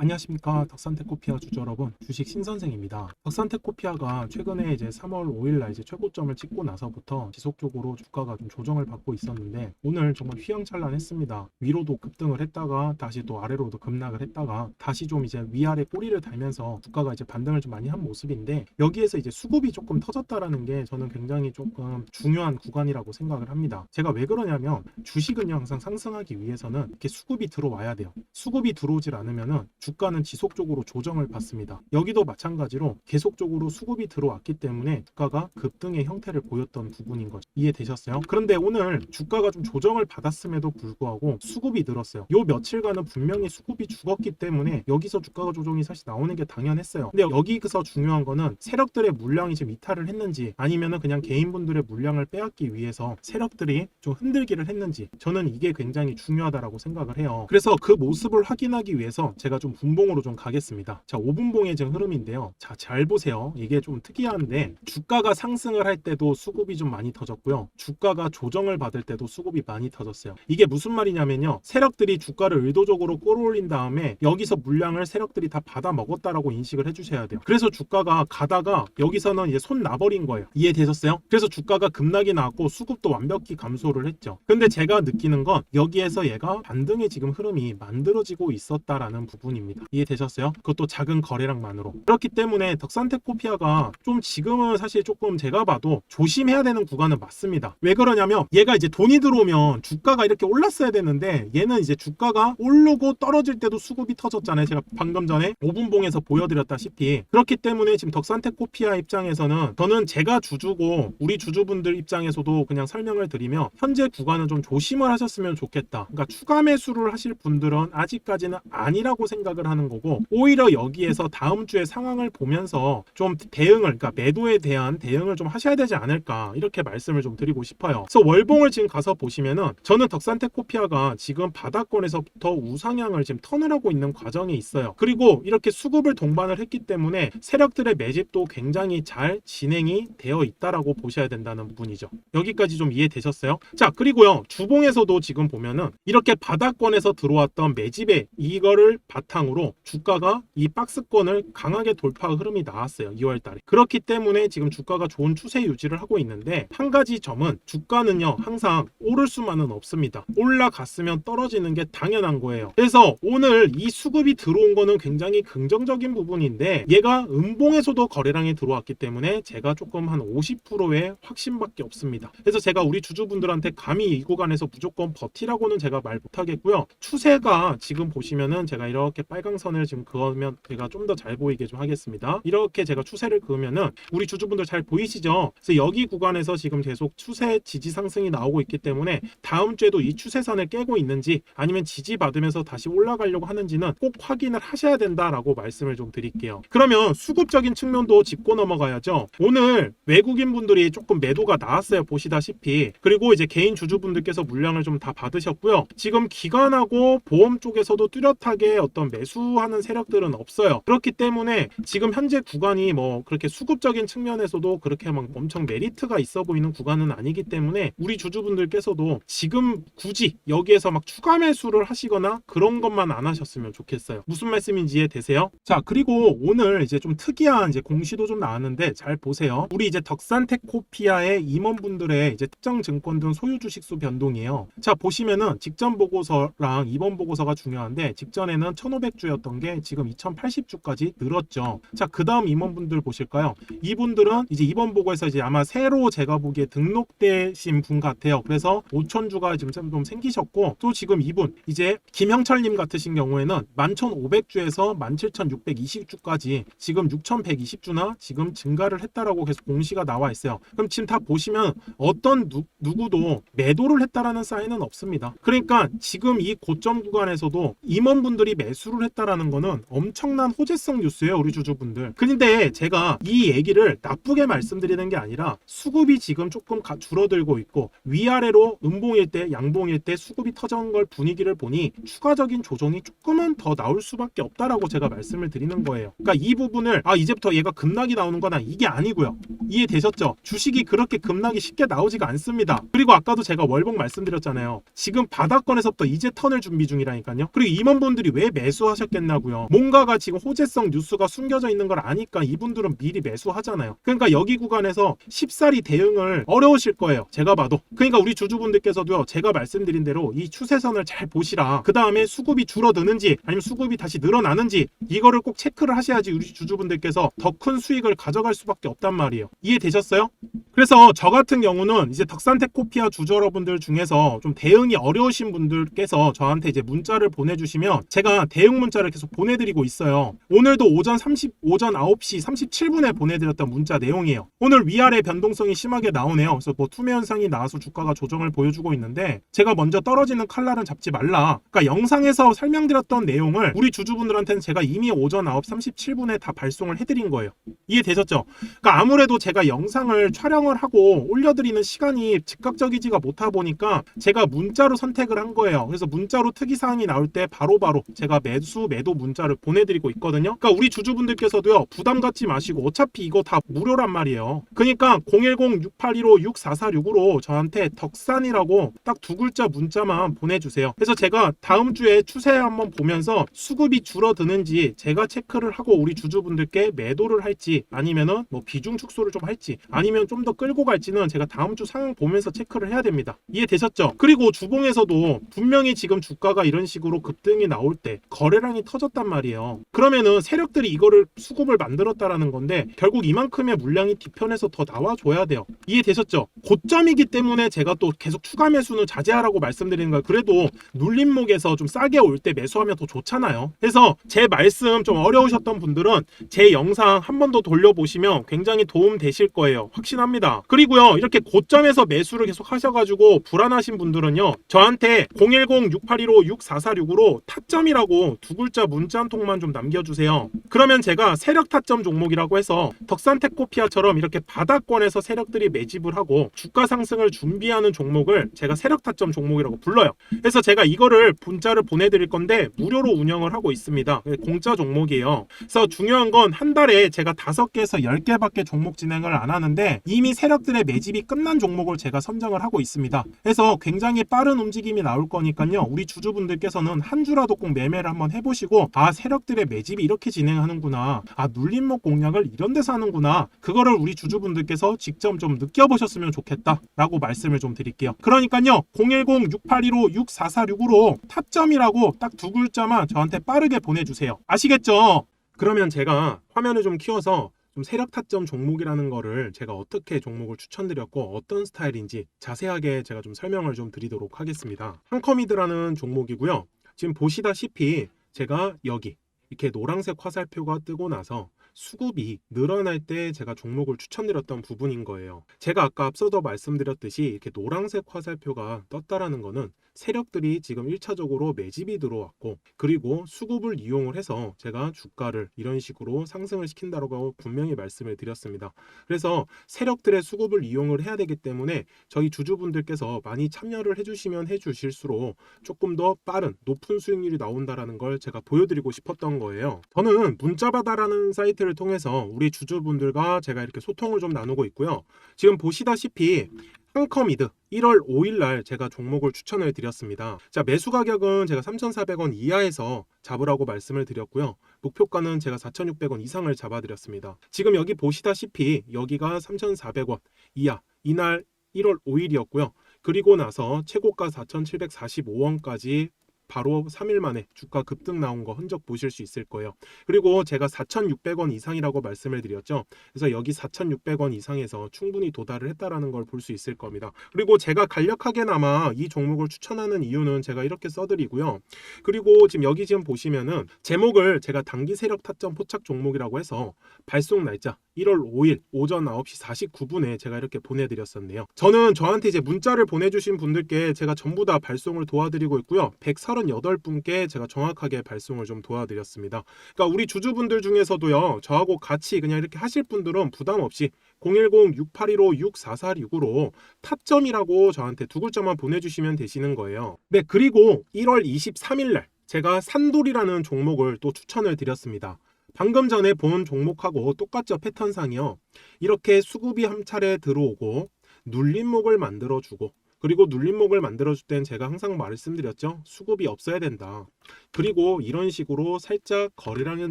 안녕하십니까. 덕산테코피아 주주 여러분 주식 신선생입니다. 덕산테코피아가 최근에 이제 3월 5일날 이제 최고점을 찍고 나서부터 지속적으로 주가가 좀 조정을 받고 있었는데 오늘 정말 휘황찬란했습니다. 위로도 급등을 했다가 다시 또 아래로도 급락을 했다가 다시 좀 이제 위아래 꼬리를 달면서 주가가 이제 반등을 좀 많이 한 모습인데 여기에서 이제 수급이 조금 터졌다라는 게 저는 굉장히 조금 중요한 구간이라고 생각을 합니다. 제가 왜 그러냐면 주식은요 항상 상승하기 위해서는 이렇게 수급이 들어와야 돼요. 수급이 들어오질 않으면은 주 가는 지속적으로 조정을 받습니다. 여기도 마찬가지로 계속적으로 수급이 들어왔기 때문에 주가가 급등의 형태를 보였던 부분인 거죠. 이해되셨어요? 그런데 오늘 주가가 좀 조정을 받았음에도 불구하고 수급이 늘었어요. 요 며칠간은 분명히 수급이 죽었기 때문에 여기서 주가가 조정이 사실 나오는 게 당연했어요. 근데 여기서 중요한 거는 세력들의 물량이 지금 이탈을 했는지 아니면은 그냥 개인분들의 물량을 빼앗기 위해서 세력들이 좀 흔들기를 했는지 저는 이게 굉장히 중요하다라고 생각을 해요. 그래서 그 모습을 확인하기 위해서 제가 좀 분봉으로 좀 가겠습니다. 자, 5분봉의 지금 흐름인데요. 자, 잘 보세요. 이게 좀 특이한데 주가가 상승을 할 때도 수급이 좀 많이 터졌고요. 주가가 조정을 받을 때도 수급이 많이 터졌어요. 이게 무슨 말이냐면요. 세력들이 주가를 의도적으로 끌어올린 다음에 여기서 물량을 세력들이 다 받아 먹었다라고 인식을 해주셔야 돼요. 그래서 주가가 가다가 여기서는 이제 손 나버린 거예요. 이해되셨어요? 그래서 주가가 급락이 나왔고 수급도 완벽히 감소를 했죠. 근데 제가 느끼는 건 여기에서 얘가 반등의 지금 흐름이 만들어지고 있었다라는 부분입니다. 이해되셨어요? 그것도 작은 거래량만으로. 그렇기 때문에 덕산테코피아가 좀 지금은 사실 조금 제가 봐도 조심해야 되는 구간은 맞습니다. 왜 그러냐면 얘가 이제 돈이 들어오면 주가가 이렇게 올랐어야 되는데 얘는 이제 주가가 오르고 떨어질 때도 수급이 터졌잖아요. 제가 방금 전에 5분봉에서 보여드렸다시피 그렇기 때문에 지금 덕산테코피아 입장에서는 저는 제가 주주고 우리 주주분들 입장에서도 그냥 설명을 드리면 현재 구간은 좀 조심을 하셨으면 좋겠다. 그러니까 추가 매수를 하실 분들은 아직까지는 아니라고 생각을 하는 거고 오히려 여기에서 다음 주의 상황을 보면서 좀 대응을 그러니까 매도에 대한 대응을 좀 하셔야 되지 않을까 이렇게 말씀을 좀 드리고 싶어요. 그래서 월봉을 지금 가서 보시면은 저는 덕산테코피아가 지금 바닥권에서부터 우상향을 지금 턴을 하고 있는 과정에 있어요. 그리고 이렇게 수급을 동반을 했기 때문에 세력들의 매집도 굉장히 잘 진행이 되어 있다라고 보셔야 된다는 부분이죠. 여기까지 좀 이해되셨어요? 자, 그리고요. 주봉에서도 지금 보면은 이렇게 바닥권에서 들어왔던 매집에 이거를 바탕 으로 주가가 이 박스권을 강하게 돌파 흐름이 나왔어요. 2월 달에. 그렇기 때문에 지금 주가가 좋은 추세 유지를 하고 있는데 한 가지 점은 주가는요. 항상 오를 수만은 없습니다. 올라갔으면 떨어지는 게 당연한 거예요. 그래서 오늘 이 수급이 들어온 거는 굉장히 긍정적인 부분인데 얘가 음봉에서도 거래량이 들어왔기 때문에 제가 조금 한 50%의 확신밖에 없습니다. 그래서 제가 우리 주주분들한테 감히 이 구간에서 무조건 버티라고는 제가 말 못하겠고요. 추세가 지금 보시면은 제가 이렇게 빨강선을 지금 그으면 제가 좀 더 잘 보이게 좀 하겠습니다. 이렇게 제가 추세를 그으면은 우리 주주분들 잘 보이시죠? 그래서 여기 구간에서 지금 계속 추세 지지 상승이 나오고 있기 때문에 다음 주에도 이 추세선을 깨고 있는지 아니면 지지 받으면서 다시 올라가려고 하는지는 꼭 확인을 하셔야 된다라고 말씀을 좀 드릴게요. 그러면 수급적인 측면도 짚고 넘어가야죠. 오늘 외국인 분들이 조금 매도가 나왔어요. 보시다시피 그리고 이제 개인 주주분들께서 물량을 좀 다 받으셨고요. 지금 기관하고 보험 쪽에서도 뚜렷하게 어떤 매 수하는 세력들은 없어요. 그렇기 때문에 지금 현재 구간이 뭐 그렇게 수급적인 측면에서도 그렇게 막 엄청 메리트가 있어 보이는 구간은 아니기 때문에 우리 주주분들께서도 지금 굳이 여기에서 막 추가 매수를 하시거나 그런 것만 안 하셨으면 좋겠어요. 무슨 말씀인지 이해되세요? 자, 그리고 오늘 이제 좀 특이한 이제 공시도 좀 나왔는데 잘 보세요. 우리 이제 덕산테코피아의 임원분들의 이제 특정 증권 등 소유 주식 수 변동이에요. 자, 보시면은 직전 보고서랑 이번 보고서가 중요한데 직전에는 1,500 주였던 게 지금 2,080주까지 늘었죠. 자, 그 다음 임원분들 보실까요? 이분들은 이제 이번 보고에서 이제 아마 새로 제가 보기에 등록되신 분 같아요. 그래서 5,000주가 지금 좀 생기셨고 또 지금 이분 이제 김형철님 같으신 경우에는 11,500주에서 17,620주까지 지금 6,120주나 지금 증가를 했다라고 계속 공시가 나와 있어요. 그럼 지금 다 보시면 어떤 누, 누구도 매도를 했다라는 사인은 없습니다. 그러니까 지금 이 고점 구간에서도 임원분들이 매수를 했다라는 거는 엄청난 호재성 뉴스예요, 우리 주주분들. 근데 제가 이 얘기를 나쁘게 말씀드리는 게 아니라 수급이 지금 조금 가- 줄어들고 있고 위아래로 음봉일 때, 양봉일 때 수급이 터진 걸 분위기를 보니 추가적인 조정이 조금은 더 나올 수밖에 없다라고 제가 말씀을 드리는 거예요. 그러니까 이 부분을 아 이제부터 얘가 급락이 나오는 거나 이게 아니고요. 이해되셨죠? 주식이 그렇게 급락이 쉽게 나오지가 않습니다. 그리고 아까도 제가 월봉 말씀드렸잖아요. 지금 바닥권에서부터 이제 턴을 준비 중이라니까요. 그리고 임원분들이 왜 매수하 매수하셨겠냐고요. 뭔가가 지금 호재성 뉴스가 숨겨져 있는 걸 아니까 이분들은 미리 매수하잖아요. 그러니까 여기 구간에서 쉽사리 대응을 어려우실 거예요. 제가 봐도. 그러니까 우리 주주분들께서도요. 제가 말씀드린 대로 이 추세선을 잘 보시라. 그 다음에 수급이 줄어드는지 아니면 수급이 다시 늘어나는지 이거를 꼭 체크를 하셔야지 우리 주주분들께서 더 큰 수익을 가져갈 수밖에 없단 말이에요. 이해되셨어요? 그래서 저 같은 경우는 이제 덕산테코피아 주주 여러분들 중에서 좀 대응이 어려우신 분들께서 저한테 이제 문자를 보내주시면 제가 대응 문자를 계속 보내드리고 있어요. 오늘도 오전 30 오전 9시 37분에 보내드렸던 문자 내용이에요. 오늘 위아래 변동성이 심하게 나오네요. 그래서 뭐 투매 현상이 나와서 주가가 조정을 보여주고 있는데 제가 먼저 떨어지는 칼날은 잡지 말라. 그러니까 영상에서 설명드렸던 내용을 우리 주주분들한테는 제가 이미 오전 9시 37분에 다 발송을 해드린 거예요. 이해되셨죠? 그러니까 아무래도 제가 영상을 촬영을 하고 올려드리는 시간이 즉각적이지가 못하 보니까 제가 문자로 선택을 한 거예요. 그래서 문자로 특이사항이 나올 때 바로바로 제가 매수, 매도 문자를 보내드리고 있거든요. 그러니까 우리 주주분들께서도요, 부담 갖지 마시고 어차피 이거 다 무료란 말이에요. 그러니까 010-681-6446으로 저한테 덕산이라고 딱 두 글자 문자만 보내주세요. 그래서 제가 다음 주에 추세 한번 보면서 수급이 줄어드는지 제가 체크를 하고 우리 주주분들께 매도를 할지 아니면은 뭐 비중 축소를 좀 할지 아니면 좀 더 끌고 갈지는 제가 다음 주 상황 보면서 체크를 해야 됩니다. 이해되셨죠? 그리고 주봉에서도 분명히 지금 주가가 이런 식으로 급등이 나올 때 거래 량이 터졌단 말이에요. 그러면은 세력들이 이거를 수급을 만들었다라는 건데 결국 이만큼의 물량이 뒤편에서 더 나와줘야 돼요. 이해되셨죠? 고점이기 때문에 제가 또 계속 추가 매수는 자제하라고 말씀드리는 거예요. 그래도 눌림목에서 좀 싸게 올 때 매수하면 더 좋잖아요. 그래서 제 말씀 좀 어려우셨던 분들은 제 영상 한 번 더 돌려보시면 굉장히 도움 되실 거예요. 확신합니다. 그리고요, 이렇게 고점에서 매수를 계속 하셔가지고 불안하신 분들은요, 저한테 010-6815-6446으로 타점이라고 두 글자 문자 한 통만 좀 남겨주세요. 그러면 제가 세력 타점 종목이라고 해서 덕산테코피아처럼 이렇게 바닥권에서 세력들이 매집을 하고 주가 상승을 준비하는 종목을 제가 세력 타점 종목이라고 불러요. 그래서 제가 이거를 문자를 보내드릴 건데 무료로 운영을 하고 있습니다. 공짜 종목이에요. 그래서 중요한 건 한 달에 제가 다섯 개에서 열 개밖에 종목 진행을 안 하는데 이미 세력들의 매집이 끝난 종목을 제가 선정을 하고 있습니다. 그래서 굉장히 빠른 움직임이 나올 거니까요. 우리 주주분들께서는 한 주라도 꼭 매매를 한번 해보시고 아 세력들의 매집이 이렇게 진행하는구나. 아 눌림목 공략을 이런 데서 하는구나. 그거를 우리 주주분들께서 직접 좀 느껴보셨으면 좋겠다 라고 말씀을 좀 드릴게요. 그러니까요. 010-6815-6446으로 타점이라고 딱 두 글자만 저한테 빠르게 보내주세요. 아시겠죠? 그러면 제가 화면을 좀 키워서 좀 세력 타점 종목이라는 거를 제가 어떻게 종목을 추천드렸고 어떤 스타일인지 자세하게 제가 좀 설명을 좀 드리도록 하겠습니다. 한커미드라는 종목이고요. 지금 보시다시피 제가 여기 이렇게 노란색 화살표가 뜨고 나서 수급이 늘어날 때 제가 종목을 추천드렸던 부분인 거예요. 제가 아까 앞서도 말씀드렸듯이 이렇게 노란색 화살표가 떴다라는 거는 세력들이 지금 1차적으로 매집이 들어왔고 그리고 수급을 이용을 해서 제가 주가를 이런 식으로 상승을 시킨다라고 분명히 말씀을 드렸습니다. 그래서 세력들의 수급을 이용을 해야 되기 때문에 저희 주주분들께서 많이 참여를 해주시면 해주실수록 조금 더 빠른 높은 수익률이 나온다라는 걸 제가 보여드리고 싶었던 거예요. 저는 문자바다라는 사이트를 통해서 우리 주주분들과 제가 이렇게 소통을 좀 나누고 있고요. 지금 보시다시피 한커미드 1월 5일 날 제가 종목을 추천을 드렸습니다. 자, 매수 가격은 제가 3,400원 이하에서 잡으라고 말씀을 드렸고요. 목표가는 제가 4,600원 이상을 잡아 드렸습니다. 지금 여기 보시다시피 여기가 3,400원 이하. 이날 1월 5일이었고요. 그리고 나서 최고가 4,745원까지 바로 3일 만에 주가 급등 나온 거 흔적 보실 수 있을 거예요. 그리고 제가 4,600원 이상이라고 말씀을 드렸죠. 그래서 여기 4,600원 이상에서 충분히 도달을 했다라는 걸 볼 수 있을 겁니다. 그리고 제가 간략하게나마 이 종목을 추천하는 이유는 제가 이렇게 써드리고요. 그리고 지금 여기 지금 보시면은 제목을 제가 단기 세력 타점 포착 종목이라고 해서 발송 날짜 1월 5일 오전 9시 49분에 제가 이렇게 보내드렸었네요. 저는 저한테 이제 문자를 보내주신 분들께 제가 전부 다 발송을 도와드리고 있고요. 138분께 제가 정확하게 발송을 좀 도와드렸습니다. 그러니까 우리 주주분들 중에서도요. 저하고 같이 그냥 이렇게 하실 분들은 부담 없이 010-6815-6446으로 타점이라고 저한테 두 글자만 보내주시면 되시는 거예요. 네, 그리고 1월 23일 날 제가 산돌이라는 종목을 또 추천을 드렸습니다. 방금 전에 본 종목하고 똑같죠 패턴상이요. 이렇게 수급이 한 차례 들어오고 눌림목을 만들어주고 그리고 눌림목을 만들어줄 땐 제가 항상 말씀드렸죠. 수급이 없어야 된다. 그리고 이런 식으로 살짝 거래량을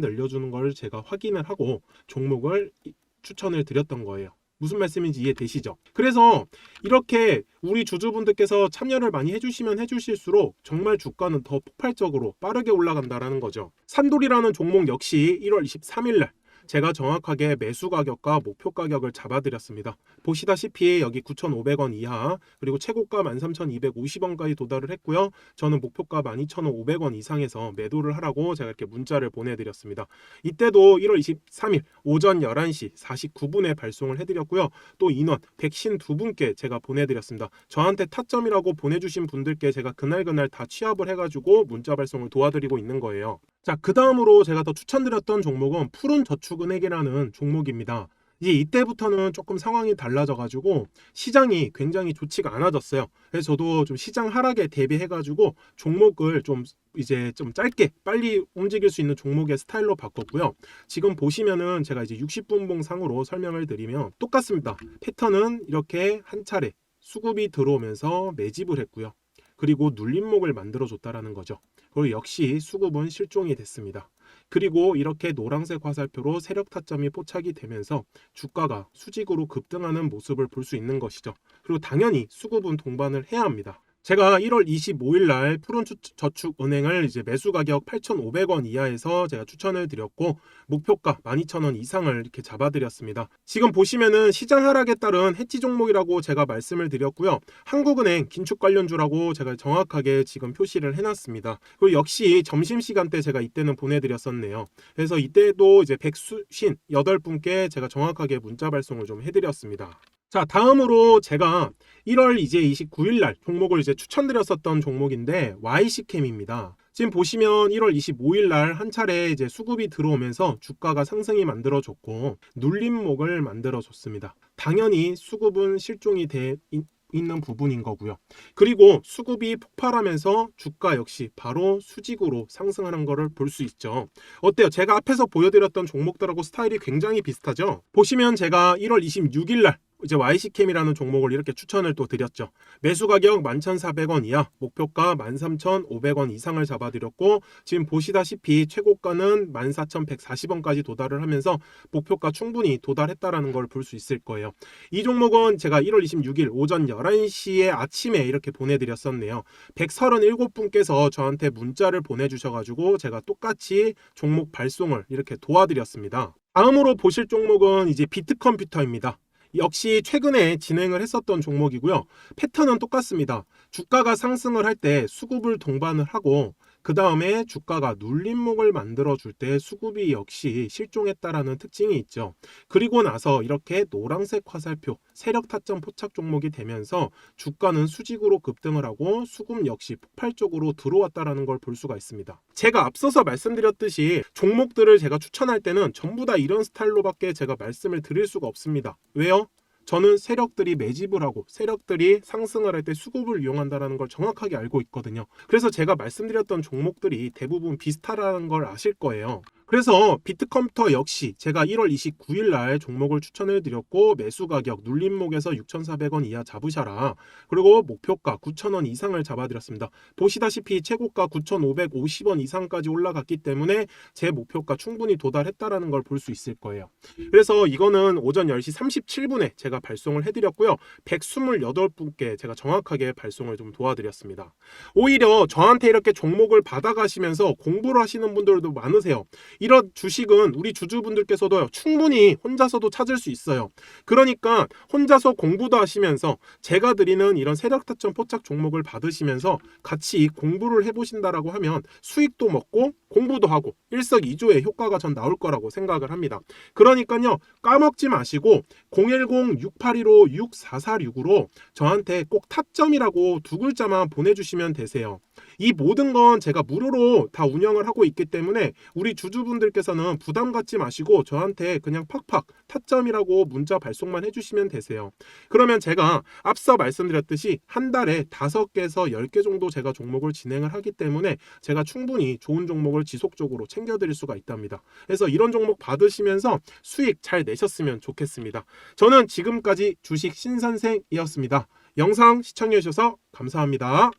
늘려주는 걸 제가 확인을 하고 종목을 이- 추천을 드렸던 거예요. 무슨 말씀인지 이해되시죠? 그래서 이렇게 우리 주주분들께서 참여를 많이 해주시면 해주실수록 정말 주가는 더 폭발적으로 빠르게 올라간다라는 거죠. 산돌이라는 종목 역시 1월 23일 날 제가 정확하게 매수 가격과 목표 가격을 잡아드렸습니다. 보시다시피 여기 9,500원 이하 그리고 최고가 13,250원까지 도달을 했고요. 저는 목표가 12,500원 이상에서 매도를 하라고 제가 이렇게 문자를 보내드렸습니다. 이때도 1월 23일 오전 11시 49분에 발송을 해드렸고요. 또 인원 152분께 제가 보내드렸습니다. 저한테 타점이라고 보내주신 분들께 제가 그날그날 다 취합을 해가지고 문자 발송을 도와드리고 있는 거예요. 자, 그 다음으로 제가 더 추천드렸던 종목은 푸른 저축은행이라는 종목입니다. 이제 이때부터는 조금 상황이 달라져가지고 시장이 굉장히 좋지가 않아졌어요. 그래서 저도 좀 시장 하락에 대비해가지고 종목을 좀 이제 좀 짧게 빨리 움직일 수 있는 종목의 스타일로 바꿨고요. 지금 보시면은 제가 이제 60분봉 상으로 설명을 드리면 똑같습니다. 패턴은 이렇게 한 차례 수급이 들어오면서 매집을 했고요. 그리고 눌림목을 만들어 줬다라는 거죠. 그리고 역시 수급은 실종이 됐습니다. 그리고 이렇게 노란색 화살표로 세력 타점이 포착이 되면서 주가가 수직으로 급등하는 모습을 볼 수 있는 것이죠. 그리고 당연히 수급은 동반을 해야 합니다. 제가 1월 25일 날 푸른 추- 저축은행을 이제 매수 가격 8,500원 이하에서 제가 추천을 드렸고 목표가 12,000원 이상을 이렇게 잡아드렸습니다. 지금 보시면은 시장 하락에 따른 해지 종목이라고 제가 말씀을 드렸고요. 한국은행 긴축 관련주라고 제가 정확하게 지금 표시를 해놨습니다. 그리고 역시 점심시간 때 제가 이때는 보내드렸었네요. 그래서 이때도 이제 백수신 8분께 제가 정확하게 문자 발송을 좀 해드렸습니다. 자, 다음으로 제가 1월 이제 29일 날 종목을 이제 추천드렸었던 종목인데 YC캠입니다. 지금 보시면 1월 25일 날 한 차례 이제 수급이 들어오면서 주가가 상승이 만들어졌고 눌림목을 만들어줬습니다. 당연히 수급은 실종이 돼 있- 있는 부분인 거고요. 그리고 수급이 폭발하면서 주가 역시 바로 수직으로 상승하는 거를 볼수 있죠. 어때요? 제가 앞에서 보여드렸던 종목들하고 스타일이 굉장히 비슷하죠? 보시면 제가 1월 26일 날 이제 YC캠이라는 종목을 이렇게 추천을 또 드렸죠. 매수 가격 11,400원 이하, 목표가 13,500원 이상을 잡아드렸고 지금 보시다시피 최고가는 14,140원까지 도달을 하면서 목표가 충분히 도달했다라는 걸 볼 수 있을 거예요. 이 종목은 제가 1월 26일 오전 11시에 아침에 이렇게 보내드렸었네요. 137분께서 저한테 문자를 보내주셔가지고 제가 똑같이 종목 발송을 이렇게 도와드렸습니다. 다음으로 보실 종목은 이제 비트컴퓨터입니다. 역시 최근에 진행을 했었던 종목이고요. 패턴은 똑같습니다. 주가가 상승을 할 때 수급을 동반을 하고 그 다음에 주가가 눌림목을 만들어 줄 때 수급이 역시 실종했다라는 특징이 있죠. 그리고 나서 이렇게 노란색 화살표 세력 타점 포착 종목이 되면서 주가는 수직으로 급등을 하고 수급 역시 폭발적으로 들어왔다라는 걸 볼 수가 있습니다. 제가 앞서서 말씀드렸듯이 종목들을 제가 추천할 때는 전부 다 이런 스타일로밖에 제가 말씀을 드릴 수가 없습니다. 왜요? 저는 세력들이 매집을 하고 세력들이 상승을 할 때 수급을 이용한다는 걸 정확하게 알고 있거든요. 그래서 제가 말씀드렸던 종목들이 대부분 비슷하다는 걸 아실 거예요. 그래서 비트컴퓨터 역시 제가 1월 29일 날 종목을 추천해 드렸고 매수 가격 눌림목에서 6,400원 이하 잡으셔라. 그리고 목표가 9,000원 이상을 잡아드렸습니다. 보시다시피 최고가 9,550원 이상까지 올라갔기 때문에 제 목표가 충분히 도달했다라는 걸 볼 수 있을 거예요. 그래서 이거는 오전 10시 37분에 제가 발송을 해드렸고요. 128분께 제가 정확하게 발송을 좀 도와드렸습니다. 오히려 저한테 이렇게 종목을 받아가시면서 공부를 하시는 분들도 많으세요. 이런 주식은 우리 주주분들께서도 충분히 혼자서도 찾을 수 있어요. 그러니까 혼자서 공부도 하시면서 제가 드리는 이런 세력 타점 포착 종목을 받으시면서 같이 공부를 해보신다라고 하면 수익도 먹고 공부도 하고 일석이조의 효과가 전 나올 거라고 생각을 합니다. 그러니까요 까먹지 마시고 010-6815-6446으로 저한테 꼭 타점이라고 두 글자만 보내주시면 되세요. 이 모든 건 제가 무료로 다 운영을 하고 있기 때문에 우리 주주분들께서는 부담 갖지 마시고 저한테 그냥 팍팍 타점이라고 문자 발송만 해주시면 되세요. 그러면 제가 앞서 말씀드렸듯이 한 달에 다섯 개에서 열개 정도 제가 종목을 진행을 하기 때문에 제가 충분히 좋은 종목을 지속적으로 챙겨드릴 수가 있답니다. 그래서 이런 종목 받으시면서 수익 잘 내셨으면 좋겠습니다. 저는 지금까지 주식 신선생이었습니다. 영상 시청해주셔서 감사합니다.